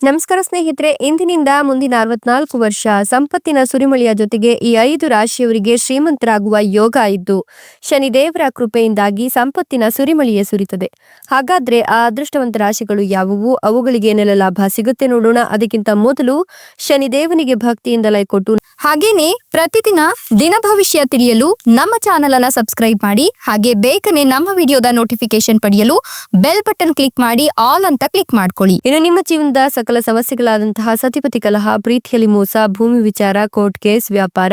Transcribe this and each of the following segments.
ನಮಸ್ಕಾರ ಸ್ನೇಹಿತರೆ, ಇಂದಿನಿಂದ ಮುಂದಿನ ಅರವತ್ನಾಲ್ಕು ವರ್ಷ ಸಂಪತ್ತಿನ ಸುರಿಮಳೆಯ ಜೊತೆಗೆ ಈ ಐದು ರಾಶಿಯವರಿಗೆ ಶ್ರೀಮಂತರಾಗುವ ಯೋಗ ಇದ್ದು, ಶನಿದೇವರ ಕೃಪೆಯಿಂದಾಗಿ ಸಂಪತ್ತಿನ ಸುರಿಮಳೆಯೇ ಸುರಿತದೆ. ಹಾಗಾದ್ರೆ ಆ ಅದೃಷ್ಟವಂತ ರಾಶಿಗಳು ಯಾವುವು? ಅವುಗಳಿಗೆ ಏನೆಲ್ಲ ಲಾಭ ಸಿಗುತ್ತೆ ನೋಡೋಣ. ಅದಕ್ಕಿಂತ ಮೊದಲು ಶನಿದೇವನಿಗೆ ಭಕ್ತಿಯಿಂದ ಲೈ ಕೊಟ್ಟು, ಹಾಗೇನೆ ಪ್ರತಿದಿನ ದಿನ ಭವಿಷ್ಯ ತಿಳಿಯಲು ನಮ್ಮ ಚಾನೆಲ್ ಅನ್ನ ಸಬ್ಸ್ಕ್ರೈಬ್ ಮಾಡಿ ಹಾಗೆ ಬೇಗನೆ ನಮ್ಮ ವಿಡಿಯೋದ ನೋಟಿಫಿಕೇಶನ್ ಪಡೆಯಲು ಬೆಲ್ ಬಟನ್ ಕ್ಲಿಕ್ ಮಾಡಿ ಆಲ್ ಅಂತ ಕ್ಲಿಕ್ ಮಾಡ್ಕೊಳ್ಳಿ. ಇನ್ನು ನಿಮ್ಮ ಜೀವನದ ಸಕಲ ಸಮಸ್ಯೆಗಳಾದಂತಹ ಸತಿಪತಿ ಕಲಹ, ಪ್ರೀತಿಯಲ್ಲಿ ಮೋಸ, ಭೂಮಿ ವಿಚಾರ ಕೋರ್ಟ್ ಕೇಸ್ ವ್ಯಾಪಾರ,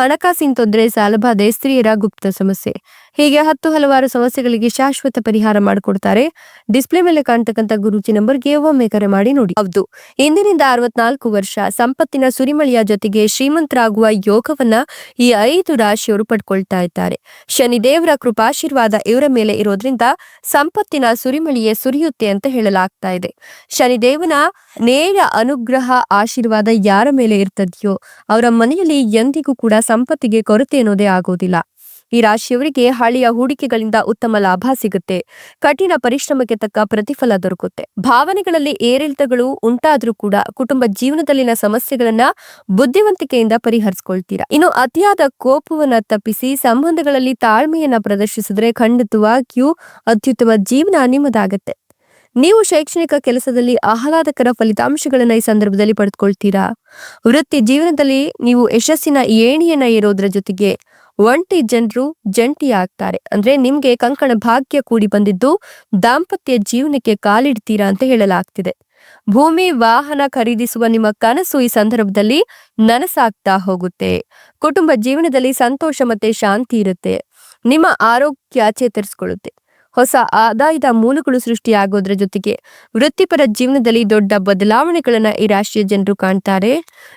ಹಣಕಾಸಿನ ತೊಂದರೆ, ಸಾಲಬಾಧೆ, ಸ್ತ್ರೀಯರ ಗುಪ್ತ ಸಮಸ್ಯೆ. ಹೀಗೆ ಹತ್ತು ಹಲವಾರು ಸಮಸ್ಯೆಗಳಿಗೆ ಶಾಶ್ವತ ಪರಿಹಾರ ಮಾಡಿಕೊಡ್ತಾರೆ. ಡಿಸ್ಪ್ಲೇ ಮೇಲೆ ಕಾಣ್ತಕ್ಕಂಥ ಗುರುಜಿ ನಂಬರ್ಗೆ ಒಮ್ಮೆ ಕರೆ ಮಾಡಿ ನೋಡಿ. ಹೌದು. ಇಂದಿನಿಂದ ಅರವತ್ನಾಲ್ಕು ವರ್ಷ ಸಂಪತ್ತಿನ ಸುರಿಮಳೆಯ ಜೊತೆಗೆ ಶ್ರೀಮಂತರಾಗುವ ಯೋಗವನ್ನ ಈ ಐದು ರಾಶಿಯವರು ಪಡ್ಕೊಳ್ತಾ ಇದ್ದಾರೆ. ಶನಿದೇವರ ಕೃಪಾಶೀರ್ವಾದ ಇವರ ಮೇಲೆ ಇರೋದ್ರಿಂದ ಸಂಪತ್ತಿನ ಸುರಿಮಳಿಯೇ ಸುರಿಯುತ್ತೆ ಅಂತ ಹೇಳಲಾಗ್ತಾ ಇದೆ. ಶನಿದೇವನ ನೇರ ಅನುಗ್ರಹ ಆಶೀರ್ವಾದ ಯಾರ ಮೇಲೆ ಇರ್ತದೆಯೋ, ಅವರ ಮನೆಯಲ್ಲಿ ಎಂದಿಗೂ ಕೂಡ ಸಂಪತ್ತಿಗೆ ಕೊರತೆ ಅನ್ನೋದೇ ಆಗೋದಿಲ್ಲ. ಈ ರಾಶಿಯವರಿಗೆ ಹಳೆಯ ಹೂಡಿಕೆಗಳಿಂದ ಉತ್ತಮ ಲಾಭ ಸಿಗುತ್ತೆ. ಕಠಿಣ ಪರಿಶ್ರಮಕ್ಕೆ ತಕ್ಕ ಪ್ರತಿಫಲ ದೊರಕುತ್ತೆ. ಭಾವನೆಗಳಲ್ಲಿ ಏರಿಳಿತಗಳು ಉಂಟಾದ್ರೂ ಕೂಡ ಕುಟುಂಬ ಜೀವನದಲ್ಲಿನ ಸಮಸ್ಯೆಗಳನ್ನ ಬುದ್ಧಿವಂತಿಕೆಯಿಂದ ಪರಿಹರಿಸಿಕೊಳ್ತೀರಾ? ಇನ್ನು ಅತಿಯಾದ ಕೋಪವನ್ನ ತಪ್ಪಿಸಿ ಸಂಬಂಧಗಳಲ್ಲಿ ತಾಳ್ಮೆಯನ್ನ ಪ್ರದರ್ಶಿಸಿದ್ರೆ ಖಂಡಿತವಾಗಿಯೂ ಅತ್ಯುತ್ತಮ ಜೀವನ ನಿಮ್ಮದಾಗತ್ತೆ. ನೀವು ಶೈಕ್ಷಣಿಕ ಕೆಲಸದಲ್ಲಿ ಆಹ್ಲಾದಕರ ಫಲಿತಾಂಶಗಳನ್ನ ಈ ಸಂದರ್ಭದಲ್ಲಿ ಪಡೆದುಕೊಳ್ತೀರಾ? ವೃತ್ತಿ ಜೀವನದಲ್ಲಿ ನೀವು ಯಶಸ್ಸಿನ ಏಣಿಯನ್ನ ಏರೋದ್ರ ಜೊತೆಗೆ ಒಂಟಿ ಜನರು ಜಂಟಿ ಆಗ್ತಾರೆ ಅಂದ್ರೆ ನಿಮ್ಗೆ ಕಂಕಣ ಭಾಗ್ಯ ಕೂಡಿ ಬಂದಿದ್ದು ದಾಂಪತ್ಯ ಜೀವನಕ್ಕೆ ಕಾಲಿಡ್ತೀರಾ ಅಂತ ಹೇಳಲಾಗ್ತಿದೆ. ಭೂಮಿ ವಾಹನ ಖರೀದಿಸುವ ನಿಮ್ಮ ಕನಸು ಈ ಸಂದರ್ಭದಲ್ಲಿ ನನಸಾಗ್ತಾ ಹೋಗುತ್ತೆ. ಕುಟುಂಬ ಜೀವನದಲ್ಲಿ ಸಂತೋಷ ಮತ್ತೆ ಶಾಂತಿ ಇರುತ್ತೆ. ನಿಮ್ಮ ಆರೋಗ್ಯ ಚೇತರಿಸಿಕೊಳ್ಳುತ್ತೆ. ಹೊಸ ಆದಾಯದ ಮೂಲಗಳು ಸೃಷ್ಟಿಯಾಗೋದ್ರ ಜೊತೆಗೆ ವೃತ್ತಿಪರ ಜೀವನದಲ್ಲಿ ದೊಡ್ಡ ಬದಲಾವಣೆಗಳನ್ನ ಈ ರಾಶಿಯ ಜನರು ಕಾಣ್ತಾರೆ.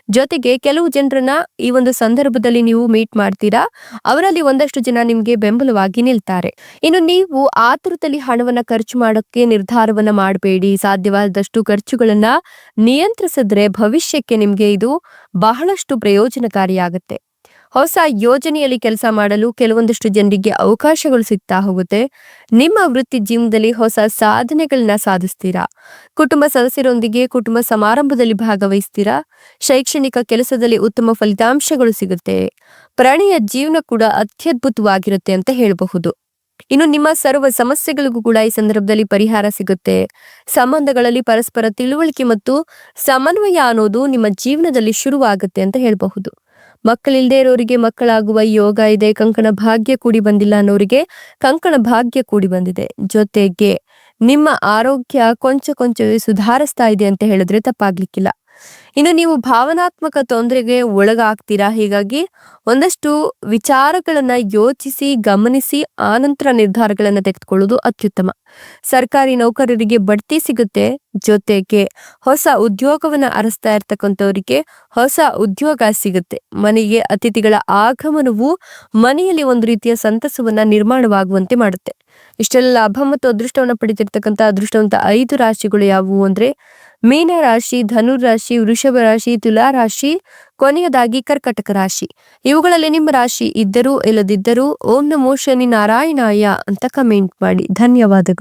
ಜೊತೆಗೆ ಕೆಲವು ಜನರನ್ನ ಈ ಒಂದು ಸಂದರ್ಭದಲ್ಲಿ ನೀವು ಮೀಟ್ ಮಾಡ್ತೀರಾ? ಅವರಲ್ಲಿ ಒಂದಷ್ಟು ಜನ ನಿಮ್ಗೆ ಬೆಂಬಲವಾಗಿ ನಿಲ್ತಾರೆ. ಇನ್ನು ನೀವು ಆತುರದಲ್ಲಿ ಹಣವನ್ನ ಖರ್ಚು ಮಾಡೋಕ್ಕೆ ನಿರ್ಧಾರವನ್ನ ಮಾಡಬೇಡಿ. ಸಾಧ್ಯವಾದಷ್ಟು ಖರ್ಚುಗಳನ್ನ ನಿಯಂತ್ರಿಸಿದ್ರೆ ಭವಿಷ್ಯಕ್ಕೆ ನಿಮ್ಗೆ ಇದು ಬಹಳಷ್ಟು ಪ್ರಯೋಜನಕಾರಿಯಾಗುತ್ತೆ. ಹೊಸ ಯೋಜನೆಯಲ್ಲಿ ಕೆಲಸ ಮಾಡಲು ಕೆಲವೊಂದಿಷ್ಟು ಜನರಿಗೆ ಅವಕಾಶಗಳು ಸಿಗ್ತಾ ಹೋಗುತ್ತೆ. ನಿಮ್ಮ ವೃತ್ತಿ ಜೀವನದಲ್ಲಿ ಹೊಸ ಸಾಧನೆಗಳನ್ನ ಸಾಧಿಸ್ತೀರಾ? ಕುಟುಂಬ ಸದಸ್ಯರೊಂದಿಗೆ ಕುಟುಂಬ ಸಮಾರಂಭದಲ್ಲಿ ಭಾಗವಹಿಸ್ತೀರಾ? ಶೈಕ್ಷಣಿಕ ಕೆಲಸದಲ್ಲಿ ಉತ್ತಮ ಫಲಿತಾಂಶಗಳು ಸಿಗುತ್ತೆ. ಪ್ರಾಣಿಯ ಜೀವನ ಕೂಡ ಅತ್ಯದ್ಭುತವಾಗಿರುತ್ತೆ ಅಂತ ಹೇಳಬಹುದು. ಇನ್ನು ನಿಮ್ಮ ಸರ್ವ ಸಮಸ್ಯೆಗಳಿಗೂ ಕೂಡ ಈ ಸಂದರ್ಭದಲ್ಲಿ ಪರಿಹಾರ ಸಿಗುತ್ತೆ. ಸಂಬಂಧಗಳಲ್ಲಿ ಪರಸ್ಪರ ತಿಳುವಳಿಕೆ ಮತ್ತು ಸಮನ್ವಯ ಅನ್ನೋದು ನಿಮ್ಮ ಜೀವನದಲ್ಲಿ ಶುರುವಾಗುತ್ತೆ ಅಂತ ಹೇಳಬಹುದು. ಮಕ್ಕಳಿಲ್ಲದೆ ಇರೋರಿಗೆ ಮಕ್ಕಳಾಗುವ ಯೋಗ ಇದೆ. ಕಂಕಣ ಭಾಗ್ಯ ಕೂಡಿ ಬಂದಿಲ್ಲ ಅನ್ನೋರಿಗೆ ಕಂಕಣ ಭಾಗ್ಯ ಕೂಡಿ ಬಂದಿದೆ. ಜೊತೆಗೆ ನಿಮ್ಮ ಆರೋಗ್ಯ ಕೊಂಚ ಕೊಂಚವೇ ಸುಧಾರಿಸ್ತಾ ಇದೆ ಅಂತ ಹೇಳಿದ್ರೆ ತಪ್ಪಾಗ್ಲಿಕ್ಕಿಲ್ಲ. ಇನ್ನು ನೀವು ಭಾವನಾತ್ಮಕ ತೊಂದರೆಗೆ ಒಳಗಾಗ್ತೀರಾ? ಹೀಗಾಗಿ ಒಂದಷ್ಟು ವಿಚಾರಗಳನ್ನ ಯೋಚಿಸಿ, ಗಮನಿಸಿ, ಆನಂತರ ನಿರ್ಧಾರಗಳನ್ನ ತೆಗೆದುಕೊಳ್ಳುವುದು ಅತ್ಯುತ್ತಮ. ಸರ್ಕಾರಿ ನೌಕರರಿಗೆ ಬಡ್ತಿ ಸಿಗುತ್ತೆ. ಜೊತೆಗೆ ಹೊಸ ಉದ್ಯೋಗವನ್ನ ಅರಸ್ತಾ ಇರ್ತಕ್ಕಂಥವರಿಗೆ ಹೊಸ ಉದ್ಯೋಗ ಸಿಗುತ್ತೆ. ಮನೆಗೆ ಅತಿಥಿಗಳ ಆಗಮನವು ಮನೆಯಲ್ಲಿ ಒಂದು ರೀತಿಯ ಸಂತಸವನ್ನ ನಿರ್ಮಾಣವಾಗುವಂತೆ ಮಾಡುತ್ತೆ. ಇಷ್ಟೆಲ್ಲ ಲಾಭ ಮತ್ತು ಅದೃಷ್ಟವನ್ನ ಪಡೆದಿರ್ತಕ್ಕಂಥ ಅದೃಷ್ಟವಂತ ಐದು ರಾಶಿಗಳು ಯಾವುವು ಅಂದ್ರೆ ಮೀನ ರಾಶಿ ಧನುರ್ ರಾಶಿ, ವೃಷಭ ರಾಶಿ, ತುಲಾ ರಾಶಿ, ಕೊನೆಯದಾಗಿ ಕರ್ಕಟಕ ರಾಶಿ. ಇವುಗಳಲ್ಲಿ ನಿಮ್ಮ ರಾಶಿ ಇದ್ದರೂ ಇಲ್ಲದಿದ್ದರೂ ಓಂ ನಮೋ ಶನಿ ನಾರಾಯಣಾಯ ಅಂತ ಕಮೆಂಟ್ ಮಾಡಿ. ಧನ್ಯವಾದಗಳು.